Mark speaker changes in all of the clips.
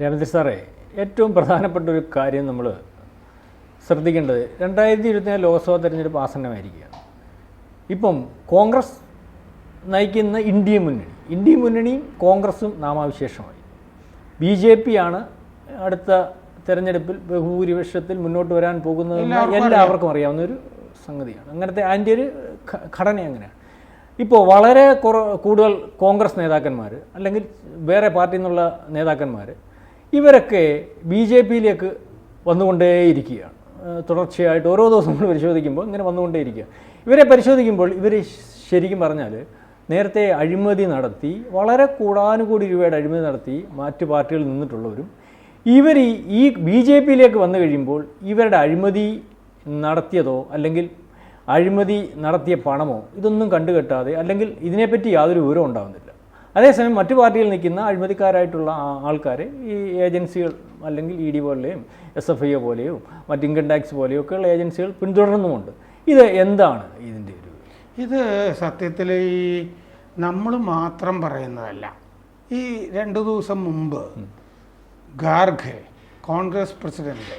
Speaker 1: രമേന്ദ്ര സാറേ ഏറ്റവും പ്രധാനപ്പെട്ട ഒരു കാര്യം നമ്മൾ ശ്രദ്ധിക്കേണ്ടത് രണ്ടായിരത്തി ഇരുപത്തിനാല് ലോക്സഭാ തെരഞ്ഞെടുപ്പ് ആസന്നമായിരിക്കുകയാണ്. ഇപ്പം കോൺഗ്രസ് നയിക്കുന്ന ഇന്ത്യ മുന്നണി ഇന്ത്യ മുന്നണിയും കോൺഗ്രസും നാമാവിശേഷമായി. ബി ജെ പി ആണ് അടുത്ത തെരഞ്ഞെടുപ്പിൽ ബഹുഭൂരിപക്ഷത്തിൽ മുന്നോട്ട് വരാൻ പോകുന്നതെന്ന്
Speaker 2: എല്ലാവർക്കും
Speaker 1: അറിയാവുന്ന ഒരു സംഗതിയാണ്. അങ്ങനത്തെ അതിന്റെ ഒരു ഘടന അങ്ങനെയാണ്. ഇപ്പോൾ വളരെ കുറ കൂടുതൽ കോൺഗ്രസ് നേതാക്കന്മാർ അല്ലെങ്കിൽ വേറെ പാർട്ടിയിൽ നിന്നുള്ള നേതാക്കന്മാർ ഇവരൊക്കെ ബി ജെ പിയിലേക്ക് വന്നുകൊണ്ടേയിരിക്കുകയാണ് തുടർച്ചയായിട്ട് ഓരോ ദിവസം നമ്മൾ പരിശോധിക്കുമ്പോൾ ഇങ്ങനെ വന്നുകൊണ്ടേയിരിക്കുക. ഇവരെ പരിശോധിക്കുമ്പോൾ ഇവർ ശരിക്കും പറഞ്ഞാൽ നേരത്തെ അഴിമതി നടത്തി വളരെ കൂടാനുകൂടി രൂപയുടെ അഴിമതി നടത്തി മറ്റു പാർട്ടികളിൽ നിന്നിട്ടുള്ളവരും ഇവർ ഈ- ബി ജെ പിയിലേക്ക് വന്നു കഴിയുമ്പോൾ ഇവരുടെ അഴിമതി നടത്തിയതോ അല്ലെങ്കിൽ അഴിമതി നടത്തിയ പണമോ ഇതൊന്നും കണ്ടുകെട്ടാതെ അല്ലെങ്കിൽ ഇതിനെപ്പറ്റി യാതൊരു വിവരവും ഉണ്ടാകുന്നില്ല അതേസമയം മറ്റു പാർട്ടിയിൽ നിൽക്കുന്ന അഴിമതിക്കാരായിട്ടുള്ള ആൾക്കാർ ഈ ഏജൻസികൾ അല്ലെങ്കിൽ ഇ ഡി പോലെയും എസ് എഫ് ഐ പോലെയോ മറ്റ് ഇൻകം ടാക്സ് പോലെയോ ഒക്കെയുള്ള ഏജൻസികൾ പിന്തുടരുന്നുമുണ്ട് ഇത് എന്താണ് ഇതിന്റെ ഒരു
Speaker 2: ഇത് സത്യത്തിൽ ഈ നമ്മൾ മാത്രം പറയുന്നതല്ല. ഈ രണ്ടു ദിവസം മുമ്പ് ഗാർഖെ കോൺഗ്രസ് പ്രസിഡന്റ്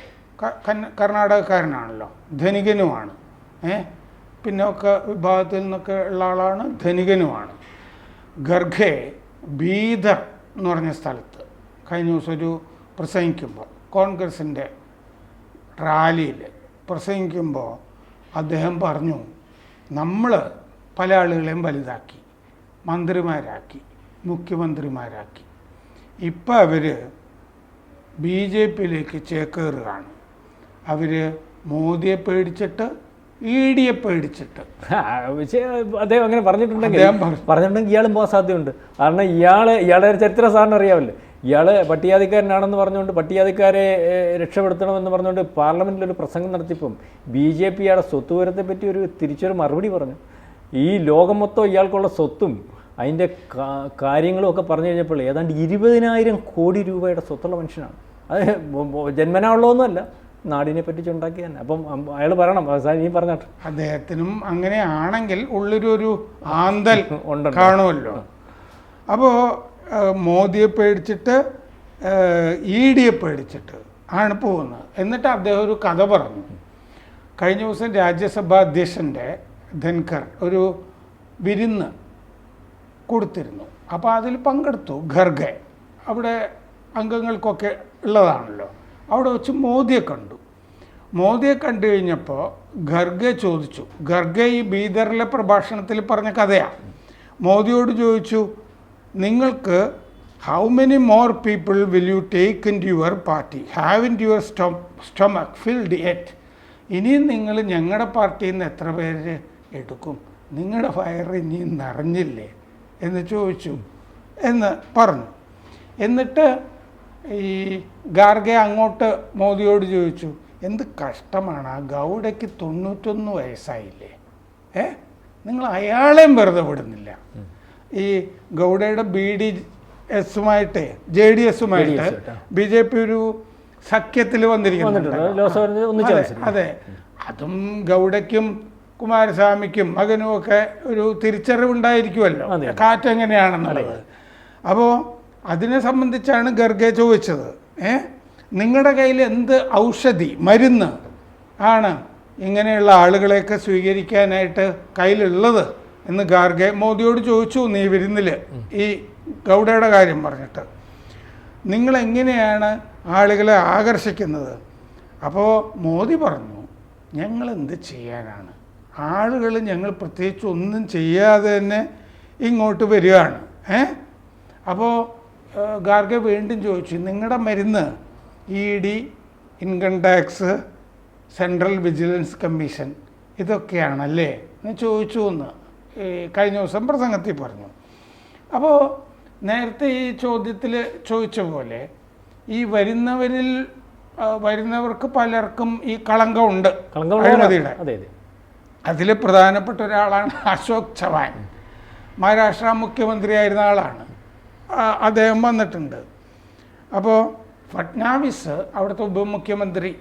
Speaker 2: കർണാടകക്കാരനാണല്ലോ ധനികനുമാണ്. ഏ? പിന്നൊക്കെ വിഭാഗത്തിൽ നിന്നൊക്കെ ഉള്ള ആളാണ് ധനികനുമാണ്. ഗർഖെ ബീദർ എന്ന് പറഞ്ഞ സ്ഥലത്ത് കഴിഞ്ഞ ദിവസം ഒരു പ്രസംഗിക്കുമ്പോൾ കോൺഗ്രസിന്റെ റാലിയിൽ പ്രസംഗിക്കുമ്പോൾ അദ്ദേഹം പറഞ്ഞു നമ്മൾ പല ആളുകളെയും വലുതാക്കി മന്ത്രിമാരാക്കി മുഖ്യമന്ത്രിമാരാക്കി. ഇപ്പം അവർ ബി ജെ പിയിലേക്ക് ചേക്കേറുകയാണ്. അവർ മോദിയെ പേടിച്ചിട്ട് ഇ ഡിയെ പേടിച്ചിട്ട്.
Speaker 1: അദ്ദേഹം അങ്ങനെ പറഞ്ഞിട്ടുണ്ടെങ്കിൽ. പറഞ്ഞിട്ടുണ്ടെങ്കിൽ ഇയാളും പോകാൻ സാധ്യതയുണ്ട്. കാരണം ഇയാൾ ഇയാളുടെ ചരിത്രം സാറിന് അറിയാമല്ലോ. ഇയാൾ പട്ടികാതിക്കാരനാണെന്ന് പറഞ്ഞുകൊണ്ട് പട്ടികാതിക്കാരെ ഏഹ്, രക്ഷപ്പെടുത്തണമെന്ന് പറഞ്ഞുകൊണ്ട് പാർലമെന്റിൽ ഒരു പ്രസംഗം നടത്തിയപ്പം ബി ജെ പി ഇയാളുടെ സ്വത്ത് വിവരത്തെ പറ്റി ഒരു തിരിച്ചൊരു മറുപടി പറഞ്ഞു. ഈ ലോകം മൊത്തം ഇയാൾക്കുള്ള സ്വത്തും അതിന്റെ കാര്യങ്ങളും ഒക്കെ പറഞ്ഞു കഴിഞ്ഞപ്പോൾ ഏതാണ്ട് ഇരുപതിനായിരം കോടി രൂപയുടെ സ്വത്തുള്ള മനുഷ്യനാണ്. അത് ജന്മനാ ഉള്ളതൊന്നുമല്ല. നാടിനെ പറ്റിച്ചുണ്ടാക്കി തന്നെ അപ്പം അയാൾ പറയണം അവസാനം ഈ പറഞ്ഞിട്ട്.
Speaker 2: അദ്ദേഹത്തിനും അങ്ങനെ ആണെങ്കിൽ ഉള്ളൊരു ആന്തൽ കാണുമല്ലോ. അപ്പോൾ മോദിയെ പേടിച്ചിട്ട് ഇ ഡിയെ പേടിച്ചിട്ട് ആണ് പോകുന്നത്. എന്നിട്ട് അദ്ദേഹം ഒരു കഥ പറഞ്ഞു. കഴിഞ്ഞ ദിവസം രാജ്യസഭാ അധ്യക്ഷന്റെ ധൻഖർ ഒരു വിരുന്ന് കൊടുത്തിരുന്നു. അപ്പോൾ അതിൽ പങ്കെടുത്തു ഖർഗെ. അവിടെ അംഗങ്ങൾക്കൊക്കെ ഉള്ളതാണല്ലോ. അവിടെ വെച്ച് മോദിയെ കണ്ടു. മോദിയെ കണ്ടു കഴിഞ്ഞപ്പോൾ ഖർഗെ ചോദിച്ചു. ഖർഗെ ഈ ബീദറിലെ പ്രഭാഷണത്തിൽ പറഞ്ഞ കഥയാണ് മോദിയോട് ചോദിച്ചു നിങ്ങൾക്ക് how many more people will you take in your party have in your sto stomach filled ate ഇനിയും നിങ്ങൾ ഞങ്ങളുടെ പാർട്ടിയിൽ നിന്ന് എത്ര പേര് എടുക്കും? നിങ്ങളുടെ ഫയർ ഇനിയും നിറഞ്ഞില്ലേ? എന്ന് ചോദിച്ചു. എന്ന് പറഞ്ഞു. എന്നിട്ട് ഈ ഗാർഗെ അങ്ങോട്ട് മോദിയോട് ചോദിച്ചു എന്ത് കഷ്ടമാണ് ആ ഗൗഡയ്ക്ക് തൊണ്ണൂറ്റൊന്ന് വയസ്സായില്ലേ? ഏ? നിങ്ങൾ അയാളെയും വെറുതെ വിടുന്നില്ല. ഈ ഗൗഡയുടെ ബി ഡി എസുമായിട്ട് ജെ ഡി എസുമായിട്ട് ബി ജെ പി ഒരു സഖ്യത്തിൽ
Speaker 1: വന്നിരിക്കുന്നു
Speaker 2: അതെ. അതെ ഗൗഡയ്ക്കും കുമാരസ്വാമിക്കും മകനും ഒക്കെ ഒരു തിരിച്ചറിവുണ്ടായിരിക്കുമല്ലോ.
Speaker 1: അതെ.
Speaker 2: കാറ്റ് എങ്ങനെയാണെന്നുള്ളത് അപ്പോൾ അതിനെ സംബന്ധിച്ചാണ് ഗർഗെ ചോദിച്ചത്. ഏ? നിങ്ങളുടെ കയ്യിൽ എന്ത് ഔഷധി മരുന്ന് ആണ് ഇങ്ങനെയുള്ള ആളുകളെയൊക്കെ സ്വീകരിക്കാനായിട്ട് കയ്യിലുള്ളത്? എന്ന് ഗാർഗെ മോദിയോട് ചോദിച്ചു നീ വിരുന്നിൽ ഈ ഗൗഡയുടെ കാര്യം പറഞ്ഞിട്ട്. നിങ്ങൾ എങ്ങനെയാണ് ആളുകളെ ആകർഷിക്കുന്നത്? അപ്പോൾ മോദി പറഞ്ഞു ഞങ്ങൾ എന്ത് ചെയ്യാനാണ്? ആളുകൾ ഞങ്ങൾ പ്രത്യേകിച്ച് ഒന്നും ചെയ്യാതെ തന്നെ ഇങ്ങോട്ട് വരികയാണ്. ഏ? അപ്പോൾ ഗാർഗെ വീണ്ടും ചോദിച്ചു നിങ്ങളുടെ മരുന്ന് E D income tax central vigilance commission ഇതൊക്കെയാണല്ലേ? എന്ന് ചോദിച്ചു എന്ന് കഴിഞ്ഞ ദിവസം പ്രസംഗത്തിൽ പറഞ്ഞു. അപ്പോൾ നേരത്തെ ഈ ചോദ്യത്തിൽ ചോദിച്ച പോലെ ഈ വരുന്നവരിൽ വരുന്നവർക്ക് പലർക്കും ഈ കളങ്കമുണ്ട്. അഴിമതിയുടെ.
Speaker 1: അതെ അതെ.
Speaker 2: അതിൽ പ്രധാനപ്പെട്ട ഒരാളാണ് അശോക് ചവാൻ. മഹാരാഷ്ട്ര മുഖ്യമന്ത്രിയായിരുന്ന ആളാണ്. അദ്ദേഹം വന്നിട്ടുണ്ട്. അപ്പോൾ ഫട്നാവിസ് അവിടുത്തെ ഉപമുഖ്യമന്ത്രി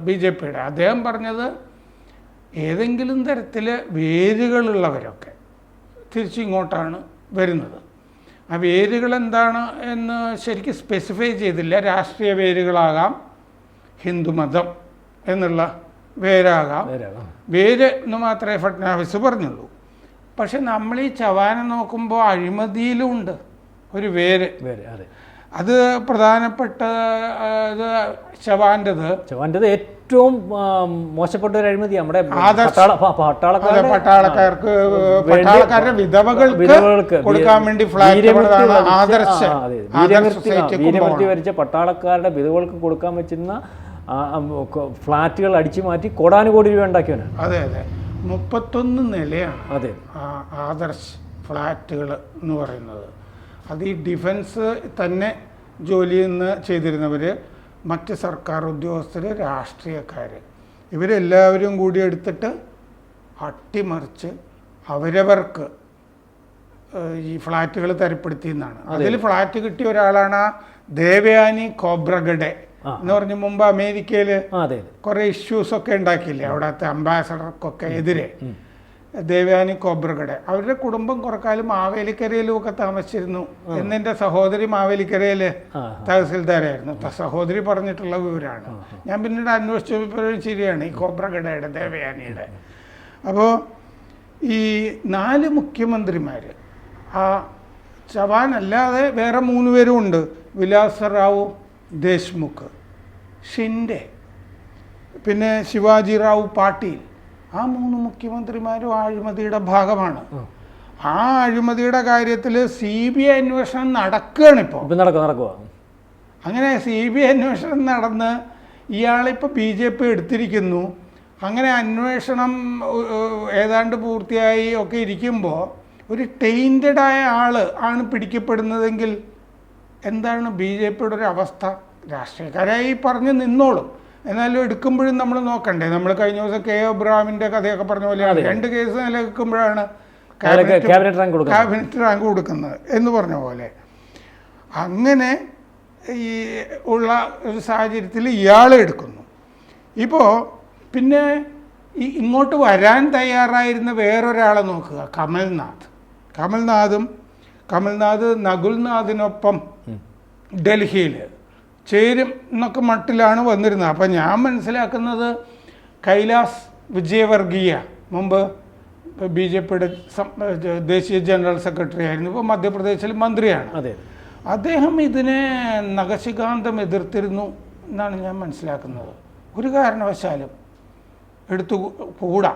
Speaker 2: ബി ജെ പിയുടെ അദ്ദേഹം പറഞ്ഞത് ഏതെങ്കിലും തരത്തിൽ വേരുകളുള്ളവരൊക്കെ തിരിച്ചിങ്ങോട്ടാണ് വരുന്നത്. ആ വേരുകൾ എന്താണ് എന്ന് ശരിക്കും സ്പെസിഫൈ ചെയ്തില്ല. രാഷ്ട്രീയ വേരുകളാകാം ഹിന്ദുമതം എന്നുള്ള വേരാകാം. വേര് എന്ന് മാത്രമേ ഫട്നാവിസ് പറഞ്ഞുള്ളൂ. പക്ഷെ നമ്മൾ ഈ ചവാനെ നോക്കുമ്പോൾ അഴിമതിയിലുമുണ്ട് ഒരു വേര്.
Speaker 1: വേര് അതെ.
Speaker 2: അത് പ്രധാനപ്പെട്ട ചവാന്റെത്
Speaker 1: ചവാന്റെത് ഏറ്റവും മോശപ്പെട്ട ഒരു അഴിമതി നമ്മുടെ
Speaker 2: പട്ടാളക്കാർക്ക് പട്ടാളക്കാരുടെ വിധവകൾക്ക് കൊടുക്കാൻ വേണ്ടി
Speaker 1: വീരമൃത്യു വരിച്ച- പട്ടാളക്കാരുടെ വിധവകൾക്ക് കൊടുക്കാൻ പറ്റുന്ന ഫ്ലാറ്റുകൾ അടിച്ചു മാറ്റി കോടാനുകോടി രൂപ ഉണ്ടാക്കിയവനാണ്
Speaker 2: അതെ അതെ. മുപ്പത്തൊന്ന് നിലയാണ്
Speaker 1: അതെ.
Speaker 2: ആദർശ് ഫ്ലാറ്റുകൾ എന്ന് പറയുന്നത്. അത് ഈ ഡിഫൻസ് തന്നെ ജോലി നിന്ന് ചെയ്തിരുന്നവർ മറ്റ് സർക്കാർ ഉദ്യോഗസ്ഥർ രാഷ്ട്രീയക്കാർ ഇവരെല്ലാവരും കൂടി എടുത്തിട്ട് അട്ടിമറിച്ച് അവരവർക്ക് ഈ ഫ്ലാറ്റുകൾ തരപ്പെടുത്തി എന്നാണ് അതിൽ ഫ്ലാറ്റ് കിട്ടിയ ഒരാളാണ് ദേവയാനി കോബ്രഗഡെ എന്ന് പറഞ്ഞ മുമ്പ് അമേരിക്കയിൽ കുറേ ഇഷ്യൂസ് ഒക്കെ ഉണ്ടാക്കിയില്ലേ? അവിടത്തെ അംബാസഡർക്കൊക്കെ എതിരെ. ദേവയാനി കോബ്രകടെ അവരുടെ കുടുംബം കുറക്കാലും കാലം മാവേലിക്കരയിലും ഒക്കെ താമസിച്ചിരുന്നു എന്നെന്റെ സഹോദരി മാവേലിക്കരയിൽ തഹസിൽദാരായിരുന്നു. സഹോദരി പറഞ്ഞിട്ടുള്ള വിവരമാണ് ഞാൻ പിന്നീട് അന്വേഷിച്ചപ്പോൾ ശരിയാണ് ഈ കോബ്രഗഡയുടെ ദേവയാനിയുടെ. അപ്പോൾ ഈ നാല് മുഖ്യമന്ത്രിമാർ ആ ചവാൻ അല്ലാതെ വേറെ മൂന്ന് പേരും ഉണ്ട്. വിലാസറാവു ദേശ്മുഖ് ഷിൻഡെ പിന്നെ ശിവാജി റാവു പാട്ടീൽ. ആ മൂന്ന് മുഖ്യമന്ത്രിമാരും അഴിമതിയുടെ ഭാഗമാണ്. ആ അഴിമതിയുടെ കാര്യത്തിൽ സി ബി ഐ അന്വേഷണം നടക്കുകയാണ്
Speaker 1: ഇപ്പോൾ നടക്കുക നടക്കുക
Speaker 2: അങ്ങനെ സി ബി ഐ അന്വേഷണം നടന്ന് ഇയാളിപ്പോൾ ബി ജെ പി എടുത്തിരിക്കുന്നു. അങ്ങനെ അന്വേഷണം ഏതാണ്ട് പൂർത്തിയായി ഒക്കെ ഇരിക്കുമ്പോൾ ഒരു ടെയിന്റഡ് ആയ ആൾ ആണ് പിടിക്കപ്പെടുന്നതെങ്കിൽ എന്താണ് ബി ജെ പിയുടെ ഒരു അവസ്ഥ? രാഷ്ട്രീയക്കാരായി പറഞ്ഞ് നിന്നോളും. എന്നാലും എടുക്കുമ്പോഴും നമ്മൾ നോക്കണ്ടേ. നമ്മൾ കഴിഞ്ഞ ദിവസം കെ എബ്രാമിന്റെ കഥയൊക്കെ പറഞ്ഞ പോലെയാണ് രണ്ട് കേസ് നിലനിൽക്കുമ്പോഴാണ്. ക്യാബിനറ്റ് റാങ്ക് കൊടുക്കുന്നത്. എന്ന് പറഞ്ഞ പോലെ. അങ്ങനെ ഈ ഉള്ള ഒരു സാഹചര്യത്തിൽ ഇയാൾ എടുക്കുന്നു. ഇപ്പോൾ പിന്നെ ഈ ഇങ്ങോട്ട് വരാൻ തയ്യാറായിരുന്ന വേറൊരാളെ നോക്കുക. കമൽനാഥ്. കമൽനാഥും കമൽനാഥ് നകുൽനാഥിനൊപ്പം ഡൽഹിയിൽ ചേരും എന്നൊക്കെ മട്ടിലാണ് വന്നിരുന്നത്. അപ്പം ഞാൻ മനസ്സിലാക്കുന്നത് കൈലാസ് വിജയവർഗീയ. മുമ്പ് ബി ജെ പിയുടെ ദേശീയ ജനറൽ സെക്രട്ടറി ആയിരുന്നു. ഇപ്പോൾ മധ്യപ്രദേശിൽ മന്ത്രിയാണ്.
Speaker 1: അതെ
Speaker 2: അദ്ദേഹം ഇതിനെ നഖശികാന്തം എതിർത്തിരുന്നു എന്നാണ് ഞാൻ മനസ്സിലാക്കുന്നത്. ഒരു കാരണവശാലും എടുത്തു കൂടാ.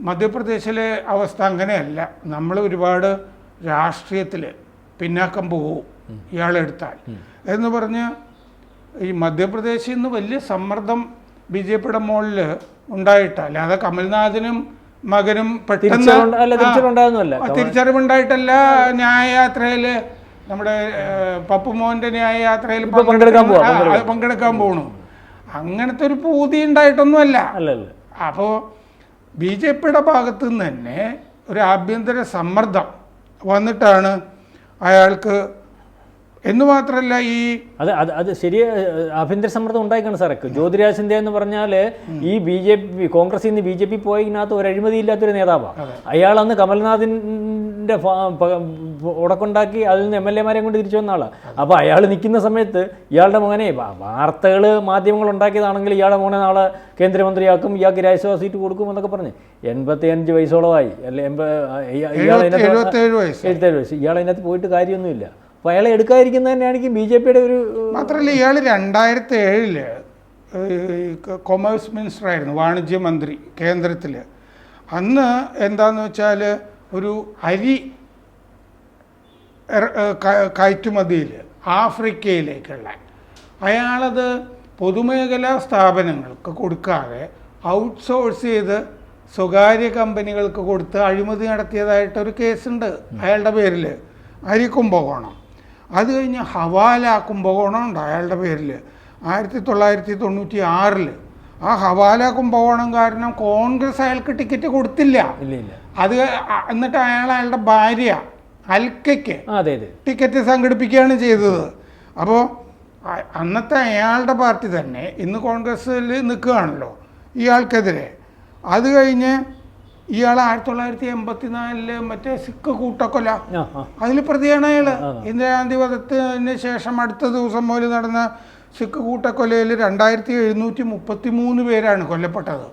Speaker 2: മധ്യപ്രദേശിലെ അവസ്ഥ അങ്ങനെയല്ല. നമ്മൾ ഒരുപാട് രാഷ്ട്രീയത്തിൽ പിന്നാക്കം പോകും ഇയാളെടുത്താൽ എന്ന് പറഞ്ഞ് ഈ മധ്യപ്രദേശിൽ നിന്ന് വലിയ സമ്മർദ്ദം ബി ജെ പിയുടെ മുകളിൽ ഉണ്ടായിട്ട. അല്ലാതെ കമൽനാഥിനും മകനും പെട്ടെന്ന് തിരിച്ചറിവുണ്ടായിട്ടല്ല ന്യായയാത്രയിൽ നമ്മുടെ ഏഹ്, പപ്പുമോഹന്റെ ന്യായയാത്രയിൽ
Speaker 1: പങ്കെടുക്കാൻ
Speaker 2: പോണു. അങ്ങനത്തെ ഒരു പൂതി ഉണ്ടായിട്ടൊന്നുമല്ല.
Speaker 1: അല്ല അപ്പോ
Speaker 2: അപ്പോൾ ബി ജെ പിയുടെ ഭാഗത്ത് നിന്ന് തന്നെ ഒരു ആഭ്യന്തര സമ്മർദ്ദം വന്നിട്ടാണ് അയാൾക്ക് എന്ന് മാത്രമല്ല ഈ
Speaker 1: അത് അത് അത് ശരി ആഭ്യന്തര സമ്മർദ്ദം ഉണ്ടായിക്കാണ് സാറേ. ജ്യോതിരാജ് സിന്ധ്യ എന്ന് പറഞ്ഞാൽ ഈ ബി ജെ പി കോൺഗ്രസിൽ നിന്ന് ബി ജെ പി പോയതിനകത്ത് ഒരു അഴിമതി ഇല്ലാത്തൊരു നേതാവാണ് അയാൾ അന്ന് കമൽനാഥിന്റെ ഉടക്കുണ്ടാക്കി അതിൽ നിന്ന് എം എൽ എമാരെ കൊണ്ട് തിരിച്ചു വന്ന ആളാണ് അപ്പോൾ അയാൾ നിൽക്കുന്ന സമയത്ത് ഇയാളുടെ മകനെ വാർത്തകൾ മാധ്യമങ്ങൾ ഉണ്ടാക്കിയതാണെങ്കിൽ ഇയാളുടെ മോനെ നാളെ കേന്ദ്രമന്ത്രിയാക്കും ഇയാൾക്ക് രാജ്യസഭാ സീറ്റ് കൊടുക്കും എന്നൊക്കെ പറഞ്ഞ്. എൺപത്തി അഞ്ച് വയസ്സോളമായി. അല്ലെ എൺപത് ഇയാൾ അതിനകത്ത്
Speaker 2: എഴുപത്തേഴ് വയസ്സ്.
Speaker 1: ഇയാൾ അതിനകത്ത് പോയിട്ട് കാര്യമൊന്നുമില്ല. അപ്പോൾ അയാളെ എടുക്കാതിരിക്കുന്നത് തന്നെയാണെങ്കിൽ ബി ജെ പിയുടെ ഒരു
Speaker 2: മാത്രമല്ല ഇയാൾ രണ്ടായിരത്തി ഏഴിൽ കൊമേഴ്സ് മിനിസ്റ്റർ ആയിരുന്നു വാണിജ്യ മന്ത്രി കേന്ദ്രത്തിൽ അന്ന് എന്താന്ന് വെച്ചാൽ ഒരു അരി കയറ്റുമതിയിൽ ആഫ്രിക്കയിലേക്കുള്ള അയാളത് പൊതുമേഖലാ സ്ഥാപനങ്ങൾക്ക് കൊടുക്കാതെ ഔട്ട്സോഴ്സ് ചെയ്ത് സ്വകാര്യ കമ്പനികൾക്ക് കൊടുത്ത് അഴിമതി നടത്തിയതായിട്ടൊരു കേസുണ്ട് അയാളുടെ പേരിൽ അരി കുംഭകോണം അത് കഴിഞ്ഞ് ഹവാല കുംഭകോണം ഉണ്ട് അയാളുടെ പേരിൽ. ആയിരത്തി തൊള്ളായിരത്തി തൊണ്ണൂറ്റി ആറിൽ ആ ഹവാല കുംഭകോണം കാരണം കോൺഗ്രസ് അയാൾക്ക് ടിക്കറ്റ് കൊടുത്തില്ല.
Speaker 1: ഇല്ല ഇല്ല.
Speaker 2: അത് എന്നിട്ട് അയാൾ അയാളുടെ ഭാര്യ അൽക്കയ്ക്ക്
Speaker 1: ആ അതെ അതെ.
Speaker 2: ടിക്കറ്റ് സംഘടിപ്പിക്കുകയാണ് ചെയ്തത്. അപ്പോൾ അന്നത്തെ അയാളുടെ പാർട്ടി തന്നെ ഇന്ന് കോൺഗ്രസ്സിൽ നിൽക്കുകയാണല്ലോ ഇയാൾക്കെതിരെ. അത് കഴിഞ്ഞ് ഇയാൾ ആയിരത്തി തൊള്ളായിരത്തി എൺപത്തിനാലിൽ മറ്റേ സിഖ് കൂട്ടക്കൊല. അതിൽ പ്രതിയാണ് അയാൾ ഇന്ദിരാഗാന്ധി വധത്തിന് ശേഷം അടുത്ത ദിവസം മുതൽ നടന്ന സിഖ് കൂട്ടക്കൊലയിൽ രണ്ടായിരത്തി എഴുന്നൂറ്റി മുപ്പത്തി മൂന്ന് പേരാണ് കൊല്ലപ്പെട്ടത്.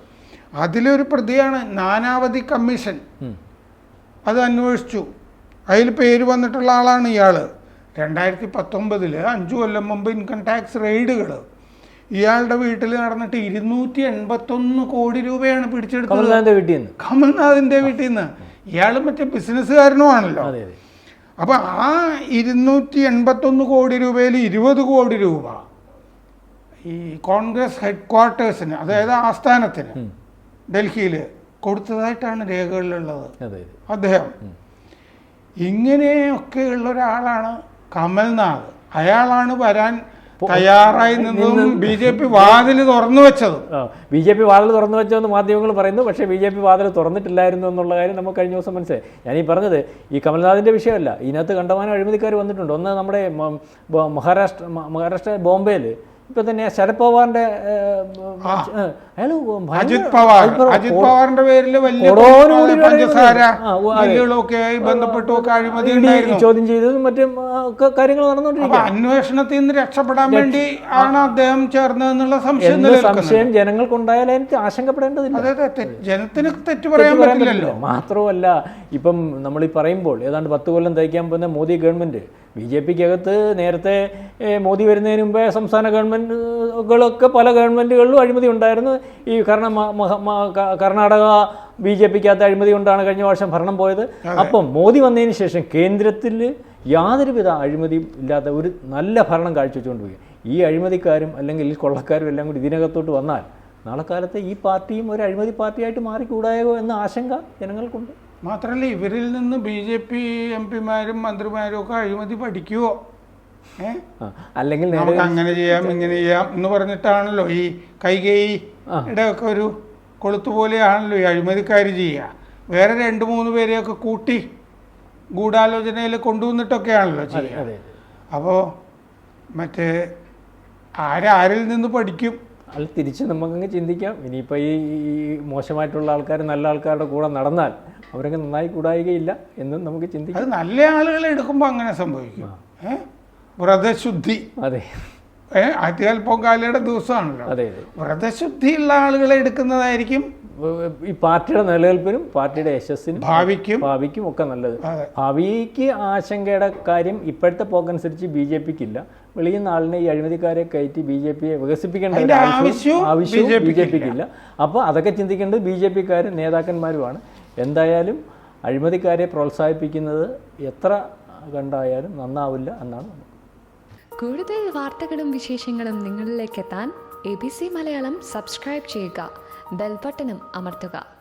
Speaker 2: അതിലൊരു പ്രതിയാണ് നാനാവധി കമ്മീഷൻ. അത് അന്വേഷിച്ചു. അതിൽ പേര് വന്നിട്ടുള്ള ആളാണ് ഇയാൾ രണ്ടായിരത്തി പത്തൊമ്പതിൽ അഞ്ചു കൊല്ലം മുമ്പ് ഇൻകം ടാക്സ് റെയ്ഡുകൾ ഇയാളുടെ വീട്ടിൽ നടന്നിട്ട് ഇരുന്നൂറ്റി എൺപത്തൊന്ന് കോടി രൂപയാണ് പിടിച്ചെടുത്തത്.
Speaker 1: കമൽനാഥിന്റെ വീട്ടിൽ നിന്ന്.
Speaker 2: കമൽനാഥിന്റെ വീട്ടിൽ നിന്ന്. ഇയാൾ മറ്റേ ബിസിനസ്സുകാരനുമാണല്ലോ അപ്പൊ ആ ഇരുന്നൂറ്റി എൺപത്തൊന്ന് കോടി രൂപയിൽ ഇരുപത് കോടി രൂപ ഈ കോൺഗ്രസ് ഹെഡ് ക്വാർട്ടേഴ്സിന് അതായത് ആസ്ഥാനത്തിന്. ഡൽഹിയിൽ കൊടുത്തതായിട്ടാണ് രേഖകളിലുള്ളത്. അദ്ദേഹം. ഇങ്ങനെയൊക്കെയുള്ള ഒരാളാണ് കമൽനാഥ്. അയാളാണ് വരാൻ തയ്യാറായി നിന്നും ബി ജെ പി വാതിൽ തുറന്നു വെച്ചത്.
Speaker 1: ബി ജെ പി വാതിൽ തുറന്നു വെച്ചതെന്ന് മാധ്യമങ്ങൾ പറയുന്നു. പക്ഷേ ബി ജെ പി വാതിൽ തുറന്നിട്ടില്ലായിരുന്നു എന്നുള്ള കാര്യം നമുക്ക് കഴിഞ്ഞ ദിവസം മനസ്സിലായി. ഞാൻ ഈ പറഞ്ഞത് ഈ കമൽനാഥിന്റെ വിഷയമല്ല. ഇതിനകത്ത് കണ്ടമാനം അഴിമതിക്കാർ വന്നിട്ടുണ്ട്. ഒന്ന് നമ്മുടെ മഹാരാഷ്ട്ര മഹാരാഷ്ട്ര ബോംബെയിൽ ഇപ്പൊ തന്നെ ശരത് പവാറിന്റെ
Speaker 2: അജിത് പവാർ. അജിത് പവാറിന്റെ പേരിൽ വലിയ പഞ്ചസാര ആയി അഴിമതി
Speaker 1: ചോദ്യം ചെയ്തതും മറ്റും ഒക്കെ കാര്യങ്ങൾ
Speaker 2: അപ്പൊ
Speaker 1: നടന്നുകൊണ്ടിരിക്കുക
Speaker 2: അന്വേഷണത്തിൽ നിന്ന് രക്ഷപ്പെടാൻ വേണ്ടി ആണ് അദ്ദേഹം ചേർന്നതെന്നുള്ള സംശയം
Speaker 1: സംശയം? ജനങ്ങൾക്കുണ്ടായാലും എനിക്ക് ആശങ്കപ്പെടേണ്ടതില്ല.
Speaker 2: ജനത്തിന് തെറ്റ് പറയാൻ പറ്റില്ലല്ലോ.
Speaker 1: മാത്രമല്ല ഇപ്പം നമ്മൾ ഈ പറയുമ്പോൾ ഏതാണ്ട് പത്ത് കൊല്ലം തയ്ക്കാൻ പോകുന്ന മോദി ഗവൺമെന്റ് ബി ജെ പിക്ക് അകത്ത് നേരത്തെ മോദി വരുന്നതിന് മുമ്പേ സംസ്ഥാന ഗവൺമെന്റുകളൊക്കെ പല ഗവൺമെന്റുകളിലും അഴിമതി ഉണ്ടായിരുന്നു. ഈ കാരണം കർണാടക ബി ജെ പിക്കകത്ത് അഴിമതി കൊണ്ടാണ് കഴിഞ്ഞ വർഷം ഭരണം പോയത്. അപ്പം മോദി വന്നതിന് ശേഷം കേന്ദ്രത്തിൽ യാതൊരുവിധ അഴിമതിയും ഇല്ലാത്ത ഒരു നല്ല ഭരണം കാഴ്ചവെച്ചുകൊണ്ട് പോയി ഈ അഴിമതിക്കാരും അല്ലെങ്കിൽ ഈ കൊള്ളക്കാരും എല്ലാം കൂടി ഇതിനകത്തോട്ട് വന്നാൽ നാളെ കാലത്ത് ഈ പാർട്ടിയും ഒരു അഴിമതി പാർട്ടിയായിട്ട് മാറിക്കൂടായോ എന്ന ആശങ്ക ജനങ്ങൾക്കുണ്ട്.
Speaker 2: മാത്രമല്ല ഇവരിൽ നിന്ന് ബി ജെ പി എം പിമാരും മന്ത്രിമാരും ഒക്കെ അഴിമതി പഠിക്കുവോ?
Speaker 1: അല്ലെങ്കിൽ
Speaker 2: നമുക്ക് അങ്ങനെ ചെയ്യാം ഇങ്ങനെ ചെയ്യാം എന്ന് പറഞ്ഞിട്ടാണല്ലോ ഈ കൈകൈയുടെ ഒക്കെ ഒരു കൊളുത്തുപോലെയാണല്ലോ ഈ അഴിമതിക്കാർ ചെയ്യുക. വേറെ രണ്ട് മൂന്ന് പേരെയൊക്കെ കൂട്ടി ഗൂഢാലോചനയിൽ കൊണ്ടുവന്നിട്ടൊക്കെയാണല്ലോ ചെയ്യുക. അപ്പോൾ മറ്റേ ആരാരിൽ നിന്ന് പഠിക്കും?
Speaker 1: അത് തിരിച്ച് നമുക്കങ്ങ് ചിന്തിക്കാം. ഇനിയിപ്പോൾ ഈ മോശമായിട്ടുള്ള ആൾക്കാർ നല്ല ആൾക്കാരുടെ കൂടെ നടന്നാൽ അവരൊക്കെ നന്നായി കൂടായികയില്ല എന്നും നമുക്ക് ചിന്തിക്കാം.
Speaker 2: അത് നല്ല ആളുകളെ എടുക്കുമ്പോൾ അങ്ങനെ സംഭവിക്കും. വ്രതശുദ്ധി.
Speaker 1: അതെ.
Speaker 2: ആറ്റുകാൽ പൊങ്കാലയുടെ ദിവസമാണല്ലോ.
Speaker 1: അതെ
Speaker 2: വ്രതശുദ്ധിയുള്ള ആളുകളെ എടുക്കുന്നതായിരിക്കും.
Speaker 1: ഈ പാർട്ടിയുടെ നിലനിൽപ്പിനും പാർട്ടിയുടെ യശസ്സിനും
Speaker 2: ഭാവിക്കും.
Speaker 1: ഭാവിക്കും ഒക്കെ നല്ലത്. ഭാവിക്ക് ആശങ്കയുടെ കാര്യം ഇപ്പോഴത്തെ പോക്കനുസരിച്ച് ബി ജെ പിക്ക് ഇല്ല. വെളിയിൽ നിന്ന് ആളിനെ ഈ അഴിമതിക്കാരെ കയറ്റി ബി ജെ പിയെ വികസിപ്പിക്കേണ്ട
Speaker 2: ആവശ്യം
Speaker 1: ആവശ്യവും ബി ജെ
Speaker 2: ക്ക്
Speaker 1: പിക്ക് ഇല്ല. അപ്പോൾ അതൊക്കെ ചിന്തിക്കേണ്ടത് ബി ജെ പിക്കാരും നേതാക്കന്മാരുമാണ്. എന്തായാലും അഴിമതിക്കാരെ പ്രോത്സാഹിപ്പിക്കുന്നത് എത്ര കണ്ടായാലും നന്നാവില്ല എന്നാണ്
Speaker 3: കൂടുതൽ വാർത്തകളും വിശേഷങ്ങളും നിങ്ങളിലേക്ക് എത്താൻ A B C Malayalam subscribe ചെയ്യുക. ബെൽബട്ടനും അമർത്തുക.